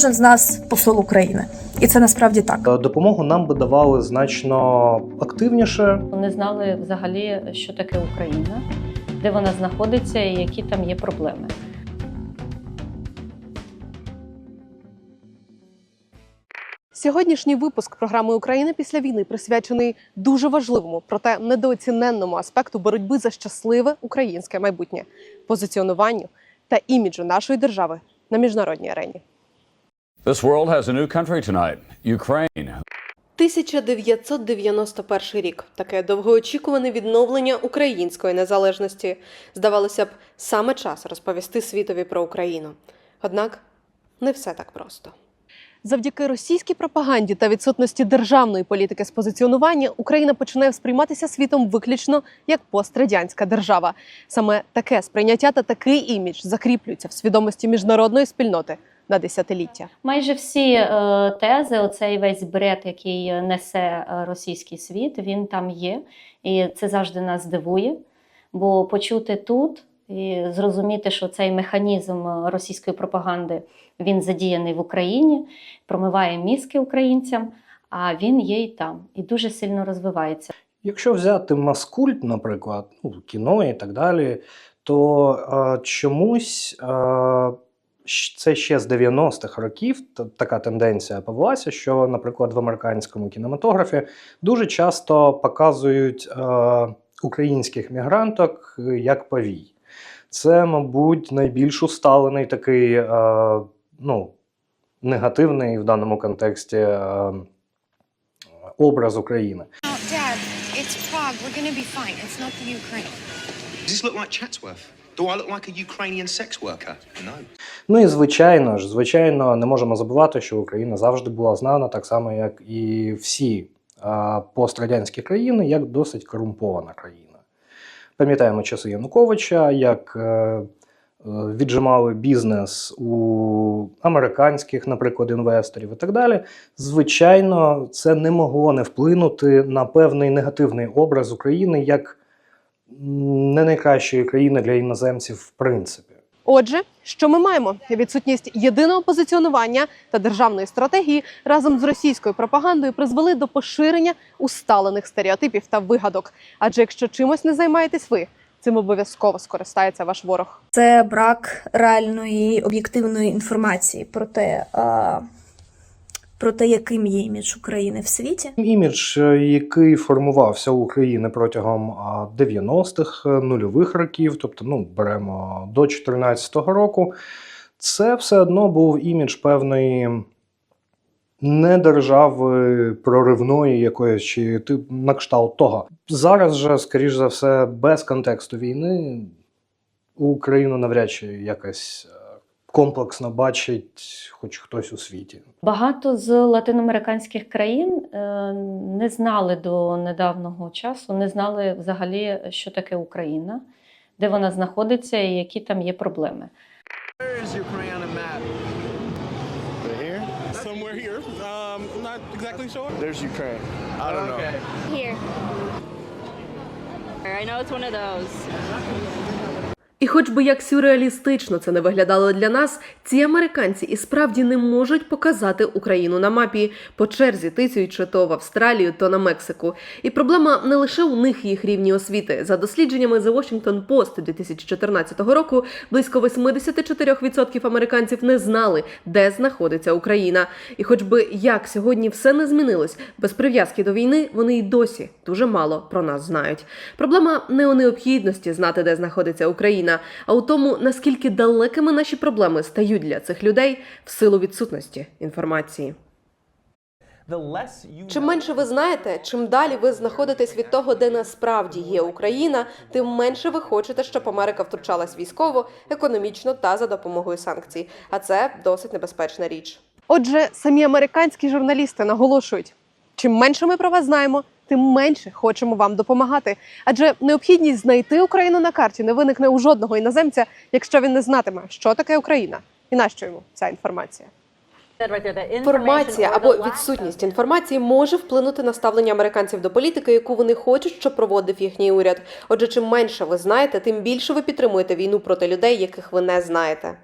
кожен з нас посол України, і це насправді так. Е, Допомогу нам би давали значно активніше. Не знали взагалі, що таке Україна, де вона знаходиться і які там є проблеми. Сьогоднішній випуск програми Україна після війни присвячений дуже важливому, проте недооціненному аспекту боротьби за щасливе українське майбутнє, позиціонуванню та іміджу нашої держави на міжнародній арені. This world has a new country tonight Ukraine. 1991 рік таке довгоочікуване відновлення української незалежності. Здавалося б, саме час розповісти світові про Україну. Однак не все так просто. Завдяки російській пропаганді та відсутності державної політики з позиціонування Україна починає сприйматися світом виключно як пострадянська держава. Саме таке сприйняття та такий імідж закріплюються в свідомості міжнародної спільноти на десятиліття. Майже всі е, тези, оцей весь бред, який несе е, російський світ, він там є. І це завжди нас дивує. Бо почути тут і зрозуміти, що цей механізм е, російської пропаганди він задіяний в Україні, промиває мізки українцям, а він є і там, і дуже сильно розвивається. Якщо взяти маскульт, наприклад, ну, кіно і так далі, то е, чомусь е, це ще з 90-х років така тенденція повелася, що, наприклад, в американському кінематографі дуже часто показують е, українських мігранток е, як повій. Це, мабуть, найбільш усталений такий е, ну, негативний в даному контексті е, образ України. Oh, Dad, it's Prague. We're gonna be fine. It's not the Ukraine. Does this look like Chatsworth? Do I look like. Ну і звичайно ж, звичайно, не можемо забувати, що Україна завжди була знана, так само як і всі а, пострадянські країни, як досить корумпована країна. Пам'ятаємо часи Януковича, як е, е, віджимали бізнес у американських, наприклад, інвесторів і так далі. Звичайно, це не могло не вплинути на певний негативний образ України як не найкращої країни для іноземців, в принципі. Отже, що ми маємо? Відсутність єдиного позиціонування та державної стратегії разом з російською пропагандою призвели до поширення усталених стереотипів та вигадок. Адже якщо чимось не займаєтесь ви, цим обов'язково скористається ваш ворог. Це брак реальної об'єктивної інформації про те, про те, яким є імідж України в світі. Імідж, е, який формувався у України протягом 90-х, е, нульових років, тобто ну, беремо до 2014 року, це все одно був імідж певної не держави проривної якоїсь чи ти- на кшталт того. Зараз же, скоріш за все, без контексту війни Україну навряд чи якось е, комплексно бачить хоч хтось у світі. Багато з латиноамериканських країн е, не знали до недавнього часу, не знали взагалі, що таке Україна, де вона знаходиться і які там є проблеми. Somewhere here. Um, I'm not exactly sure. There's Ukraine. I don't know. Here. I know it's one of those. І хоч би як сюрреалістично це не виглядало для нас, ці американці і справді не можуть показати Україну на мапі по черзі тицюючи то в Австралію, то на Мексику. І проблема не лише у них їх рівні освіти. За дослідженнями The Washington Post 2014 року, близько 84% американців не знали, де знаходиться Україна. І хоч би як сьогодні все не змінилось, без прив'язки до війни вони й досі дуже мало про нас знають. Проблема не у необхідності знати, де знаходиться Україна, а у тому, наскільки далекими наші проблеми стають для цих людей в силу відсутності інформації. Чим менше ви знаєте, чим далі ви знаходитесь від того, де насправді є Україна, тим менше ви хочете, щоб Америка втручалась військово, економічно та за допомогою санкцій. А це досить небезпечна річ. Отже, самі американські журналісти наголошують: чим менше ми про вас знаємо, тим менше хочемо вам допомагати. Адже необхідність знайти Україну на карті не виникне у жодного іноземця, якщо він не знатиме, що таке Україна і нащо йому ця інформація. Інформація або відсутність інформації може вплинути на ставлення американців до політики, яку вони хочуть, щоб проводив їхній уряд. Отже, чим менше ви знаєте, тим більше ви підтримуєте війну проти людей, яких ви не знаєте.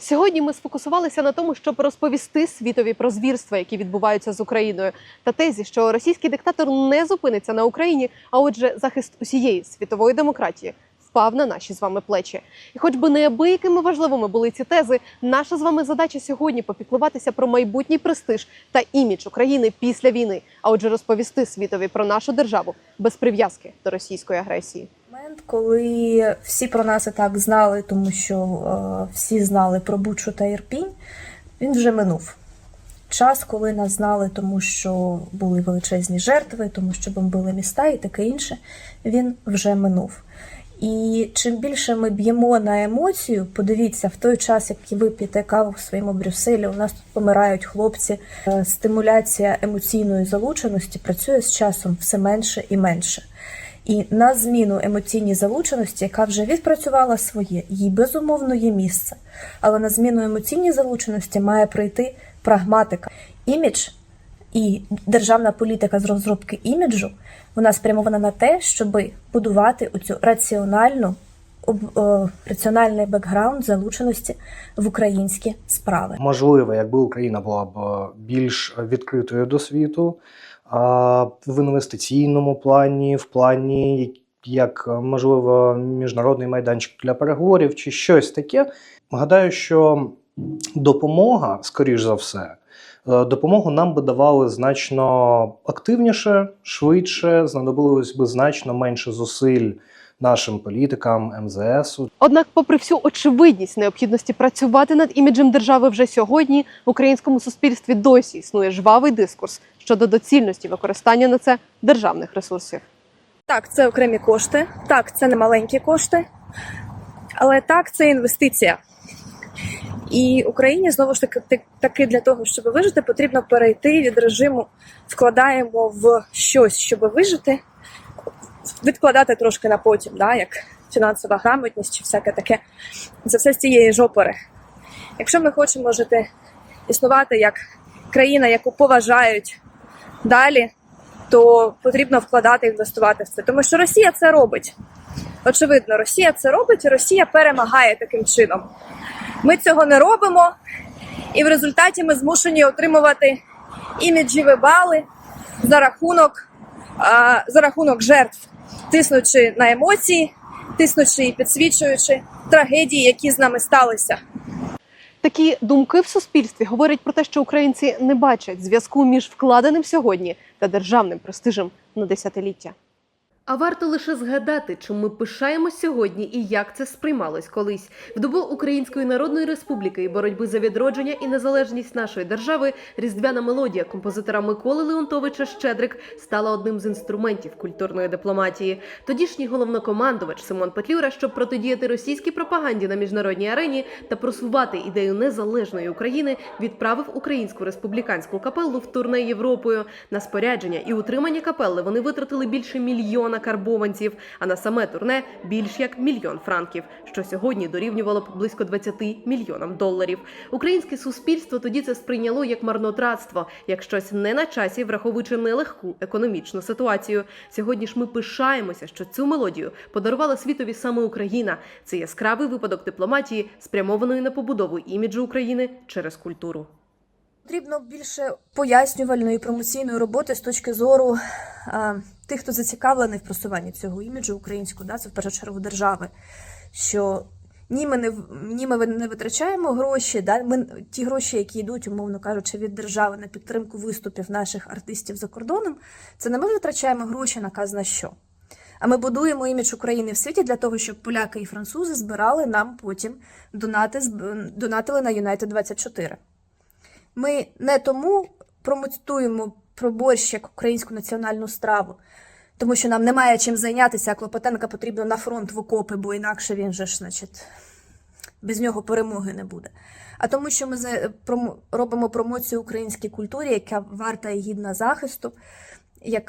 Сьогодні ми сфокусувалися на тому, щоб розповісти світові про звірства, які відбуваються з Україною, та тезі, що російський диктатор не зупиниться на Україні, а отже, захист усієї світової демократії впав на наші з вами плечі. І хоч би неабиякими важливими були ці тези, наша з вами задача сьогодні попіклуватися про майбутній престиж та імідж України після війни, а отже, розповісти світові про нашу державу без прив'язки до російської агресії. Коли всі про нас і так знали, тому що е, всі знали про Бучу та Ірпінь, він вже минув. Час, коли нас знали, тому що були величезні жертви, тому що бомбили міста і таке інше, він вже минув. І чим більше ми б'ємо на емоцію, подивіться, в той час, як ви п'єте каву в своєму Брюсселі, у нас тут помирають хлопці. е, Стимуляція емоційної залученості працює з часом все менше і менше. І на зміну емоційній залученості, яка вже відпрацювала своє, їй безумовно є місце. Але на зміну емоційній залученості має прийти прагматика. Імідж і державна політика з розробки іміджу вона спрямована на те, щоб будувати оцю раціональну е, раціональний бекграунд залученості в українські справи. Можливо, якби Україна була б е, більш відкритою до світу в інвестиційному плані, в плані як е, можливо міжнародний майданчик для переговорів чи щось таке. Гадаю, що допомога, скоріш за все, е, допомогу нам би давали значно активніше, швидше, знадобилось би значно менше зусиль нашим політикам, МЗСу Однак, попри всю очевидність необхідності працювати над іміджем держави вже сьогодні, в українському суспільстві досі існує жвавий дискурс щодо доцільності використання на це державних ресурсів. Так, це окремі кошти, так, це не маленькі кошти, але так, це інвестиція. І Україні знову ж таки таки для того, щоб вижити, потрібно перейти від режиму вкладаємо в щось, щоб вижити, відкладати трошки на потім, да, як фінансова грамотність чи всяке таке. Це все з цієї ж опери. Якщо ми хочемо жити, існувати як країна, яку поважають далі, то потрібно вкладати і інвестувати в це. Тому що Росія це робить. Очевидно, Росія це робить, і Росія перемагає таким чином. Ми цього не робимо, і в результаті ми змушені отримувати іміджеві бали за рахунок, за рахунок жертв, тиснучи на емоції, тиснучи і підсвічуючи трагедії, які з нами сталися. Такі думки в суспільстві говорять про те, що українці не бачать зв'язку між вкладеним сьогодні та державним престижем на десятиліття. А варто лише згадати, чим ми пишаємо сьогодні і як це сприймалось колись. В добу Української Народної Республіки і боротьби за відродження і незалежність нашої держави різдвяна мелодія композитора Миколи Леонтовича Щедрик стала одним з інструментів культурної дипломатії. Тодішній головнокомандувач Симон Петлюра, щоб протидіяти російській пропаганді на міжнародній арені та просувати ідею незалежної України, відправив українську республіканську капеллу в турне Європою. На спорядження і утримання капелли вони витратили більше мільйона карбованців, а на саме турне більш як мільйон франків, що сьогодні дорівнювало б близько 20 мільйонам доларів. Українське суспільство тоді це сприйняло як марнотратство, як щось не на часі, враховуючи нелегку економічну ситуацію. Сьогодні ж ми пишаємося, що цю мелодію подарувала світові саме Україна. Це яскравий випадок дипломатії, спрямованої на побудову іміджу України через культуру. Потрібно більше пояснювальної промоційної роботи з точки зору а, тих, хто зацікавлений в просуванні цього іміджу українського, да, це в першу чергу держави. Що ні, ми не ні, ми не витрачаємо гроші, да, ми, ті гроші, які йдуть, умовно кажучи, від держави на підтримку виступів наших артистів за кордоном, це не ми витрачаємо гроші на казна що. А ми будуємо імідж України в світі для того, щоб поляки і французи збирали нам потім донати, донатили на United 24. Ми не тому промотуємо про борщ як українську національну страву, тому що нам немає чим зайнятися, а Клопотенка потрібно на фронт в окопи, бо інакше він же ж, значить, без нього перемоги не буде. А тому, що ми робимо промоцію українській культурі, яка варта і гідна захисту,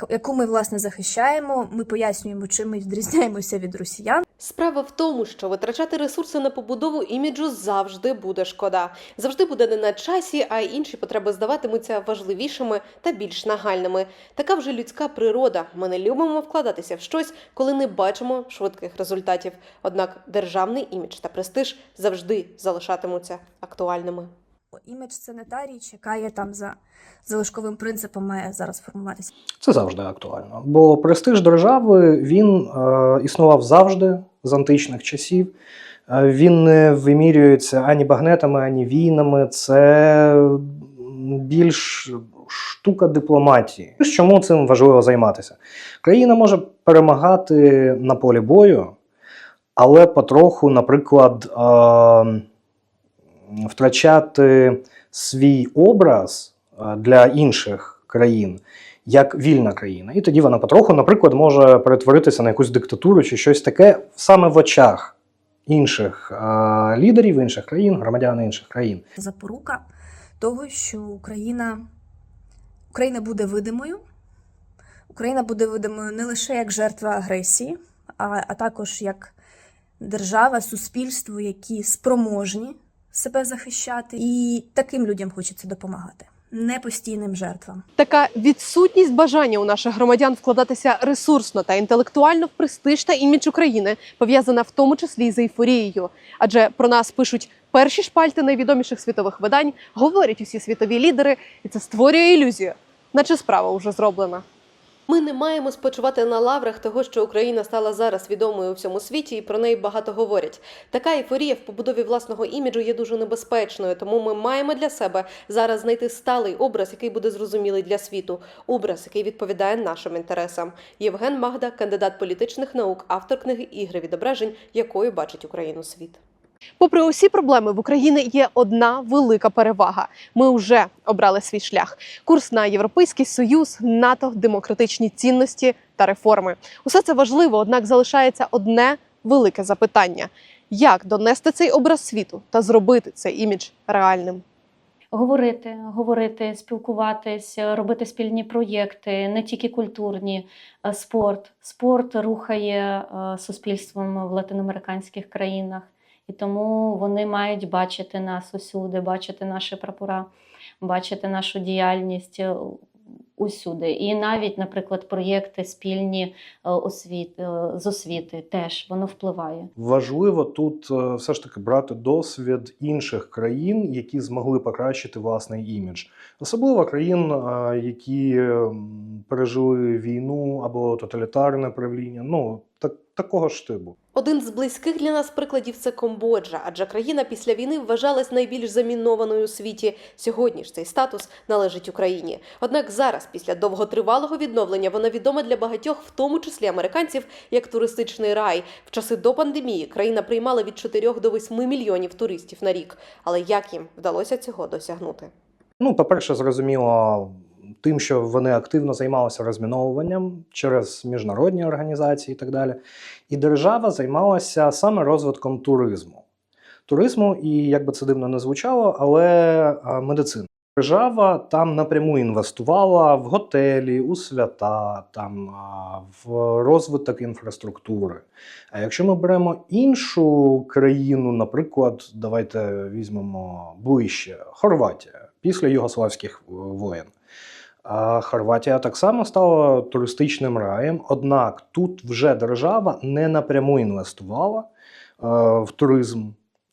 яку ми власне захищаємо. Ми пояснюємо, чим ми відрізняємося від росіян. Справа в тому, що витрачати ресурси на побудову іміджу завжди буде шкода. Завжди буде не на часі, а інші потреби здаватимуться важливішими та більш нагальними. Така вже людська природа. Ми не любимо вкладатися в щось, коли не бачимо швидких результатів. Однак державний імідж та престиж завжди залишатимуться актуальними. Імідж це не та річ, яка є там за залишковим принципом має зараз формуватися. Це завжди актуально. Бо престиж держави він е, існував завжди з античних часів. Е, він не вимірюється ані багнетами, ані війнами. Це більш штука дипломатії. Чому цим важливо займатися? Країна може перемагати на полі бою, але потроху, наприклад, е, втрачати свій образ е, для інших країн як вільна країна. І тоді вона потроху, наприклад, може перетворитися на якусь диктатуру чи щось таке саме в очах інших е, лідерів інших країн, громадян інших країн. Запорука того, що Україна, Україна буде видимою. Україна буде видимою не лише як жертва агресії, а, а також як держава, суспільство, які спроможні себе захищати. І таким людям хочеться допомагати, не постійним жертвам. Така відсутність бажання у наших громадян вкладатися ресурсно та інтелектуально в престиж та імідж України пов'язана в тому числі з ейфорією. Адже про нас пишуть перші шпальти найвідоміших світових видань, говорять усі світові лідери, і це створює ілюзію, наче справа вже зроблена. Ми не маємо спочивати на лаврах того, що Україна стала зараз відомою у всьому світі, і про неї багато говорять. Така ейфорія в побудові власного іміджу є дуже небезпечною, тому ми маємо для себе зараз знайти сталий образ, який буде зрозумілий для світу, образ, який відповідає нашим інтересам. Євген Магда, кандидат політичних наук, автор книги Ігри відображень, якою бачить Україну світ. Попри усі проблеми в Україні є одна велика перевага. Ми вже обрали свій шлях. Курс на європейський союз, НАТО, демократичні цінності та реформи. Усе це важливо, однак залишається одне велике запитання: як донести цей образ світу та зробити цей імідж реальним? Говорити, говорити, спілкуватись, робити спільні проєкти, не тільки культурні, спорт. Спорт рухає е, суспільством в латиноамериканських країнах, і тому вони мають бачити нас усюди, бачити наші прапора, бачити нашу діяльність е, усюди. І навіть, наприклад, проєкти спільні е, освіт, е, з освіти теж воно впливає. Важливо тут все ж таки брати досвід інших країн, які змогли покращити власний імідж, особливо країн, які пережили війну або тоталітарне правління. Ну так такого ж типу. Один з близьких для нас прикладів це Камбоджа, адже країна після війни вважалась найбільш замінованою у світі. Сьогодні ж цей статус належить Україні. Однак зараз, після довготривалого відновлення, вона відома для багатьох, в тому числі американців, як туристичний рай. В часи до пандемії країна приймала від 4 до 8 мільйонів туристів на рік. Але як їм вдалося цього досягнути? Ну, по-перше, зрозуміло тим, що вони активно займалися розміновуванням через міжнародні організації і так далі. І держава займалася саме розвитком туризму. Туризму, і як би це дивно не звучало, але а, медицини. Держава там напряму інвестувала в готелі, у свята, там в розвиток інфраструктури. А якщо ми беремо іншу країну, наприклад, давайте візьмемо ближче Хорватія після югославських е, воєн. Хорватія так само стала туристичним раєм, однак тут вже держава не напряму інвестувала е, в туризм.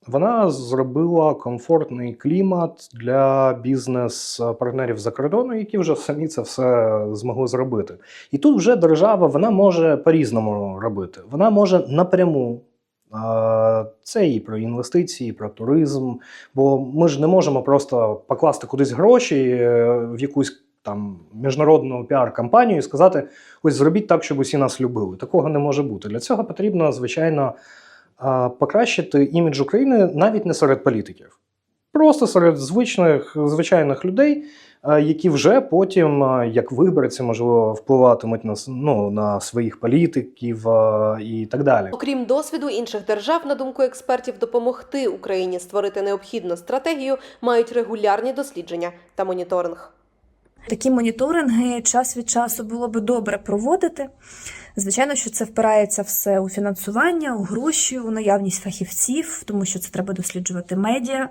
Вона зробила комфортний клімат для бізнес-партнерів за кордону, які вже самі це все змогли зробити. І тут вже держава вона може по-різному робити. Вона може напряму. е, Це і про інвестиції, і про туризм. Бо ми ж не можемо просто покласти кудись гроші е, в якусь там міжнародну піар-кампанію і сказати: ось зробіть так, щоб усі нас любили. Такого не може бути. Для цього потрібно, звичайно, покращити імідж України навіть не серед політиків, просто серед звичних звичайних людей, які вже потім, як виборці, можливо, впливатимуть на, ну, на своїх політиків і так далі. Окрім досвіду інших держав, на думку експертів, допомогти Україні створити необхідну стратегію мають регулярні дослідження та моніторинг. Такі моніторинги час від часу було би добре проводити. Звичайно, що це впирається все у фінансування, у гроші, у наявність фахівців, тому що це треба досліджувати медіа,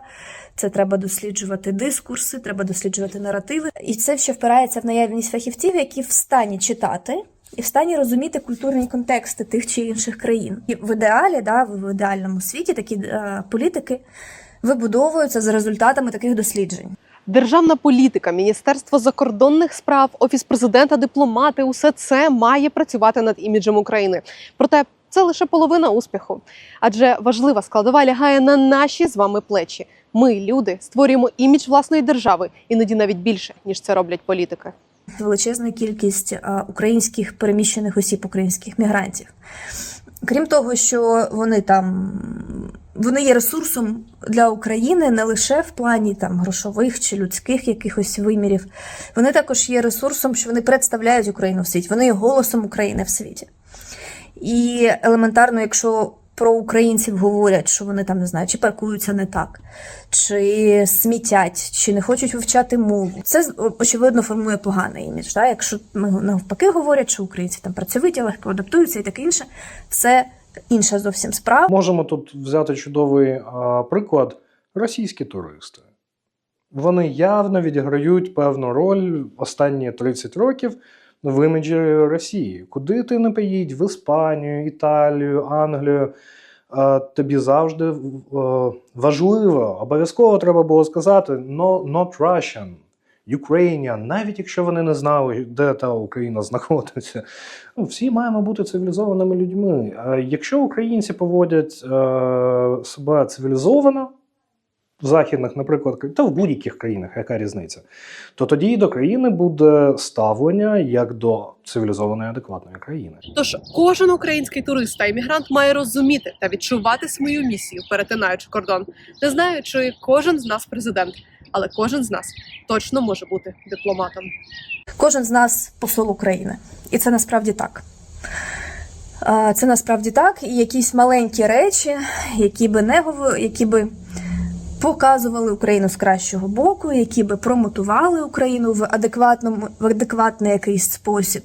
це треба досліджувати дискурси, треба досліджувати наративи. І це ще впирається в наявність фахівців, які в стані читати. І в стані розуміти культурні контексти тих чи інших країн. І в ідеалі, да, в ідеальному світі такі е, політики вибудовуються за результатами таких досліджень. Державна політика, Міністерство закордонних справ, офіс президента, дипломати усе це має працювати над іміджем України. Проте це лише половина успіху, адже важлива складова лягає на наші з вами плечі. Ми, люди, створюємо імідж власної держави, іноді навіть більше ніж це роблять політики. величезна кількість українських переміщених осіб, українських мігрантів. Крім того, що вони там вони є ресурсом для України не лише в плані там грошових чи людських якихось вимірів. Вони також є ресурсом, що вони представляють Україну в світі. Вони є голосом України в світі. І елементарно, якщо про українців говорять, що вони там не знаю, чи паркуються не так, чи смітять, чи не хочуть вивчати мову. Це очевидно формує поганий імідж. Да? Якщо ми навпаки говорять, що українці там працьовиті, легко адаптуються і таке інше, це інша зовсім справа. Можемо тут взяти чудовий а, приклад російські туристи. Вони явно відіграють певну роль останні 30 років в іміджі Росії. Куди ти не поїдь? В Іспанію, Італію, Англію. Тобі завжди е, важливо, обов'язково треба було сказати no, not Russian, Ukrainian, навіть якщо вони не знали, де та Україна знаходиться. Ну, всі маємо бути цивілізованими людьми. Якщо українці поводять е, себе цивілізовано, західних, наприклад, та в будь-яких країнах, яка різниця, то тоді і до країни буде ставлення як до цивілізованої адекватної країни. Тож кожен український турист та іммігрант має розуміти та відчувати свою місію, перетинаючи кордон. Не знаю, чи кожен з нас президент, але кожен з нас точно може бути дипломатом. Кожен з нас посол України. І це насправді так. Це насправді так. І якісь маленькі речі, які би не говорили, які би показували Україну з кращого боку, які би промотували Україну в адекватному, в адекватний якийсь спосіб.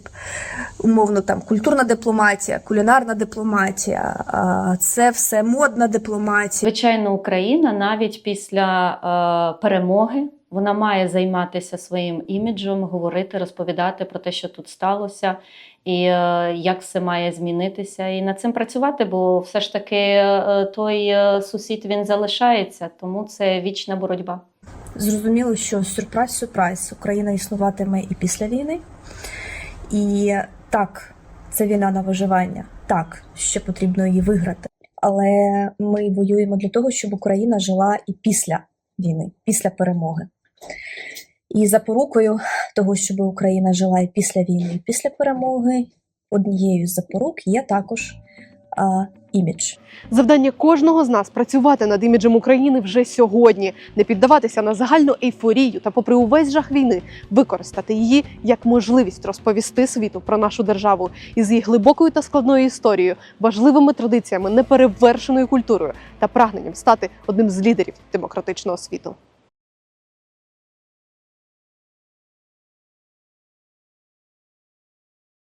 Умовно, там культурна дипломатія, кулінарна дипломатія, це все модна дипломатія. Звичайно, Україна навіть після е, перемоги вона має займатися своїм іміджем, говорити, розповідати про те, що тут сталося, і е, як все має змінитися, і над цим працювати, бо все ж таки е, той е, сусід він залишається, тому це вічна боротьба. Зрозуміло, що сюрприз, сюрприз, Україна існуватиме і після війни. І так, це війна на виживання. Так, ще потрібно її виграти. Але ми воюємо для того, щоб Україна жила і після війни, після перемоги. І запорукою того, щоб Україна жила і після війни, і після перемоги, однією з запорук є також а, імідж. Завдання кожного з нас працювати над іміджем України вже сьогодні, не піддаватися на загальну ейфорію та, попри увесь жах війни, використати її як можливість розповісти світу про нашу державу із її глибокою та складною історією, важливими традиціями, неперевершеною культурою та прагненням стати одним з лідерів демократичного світу.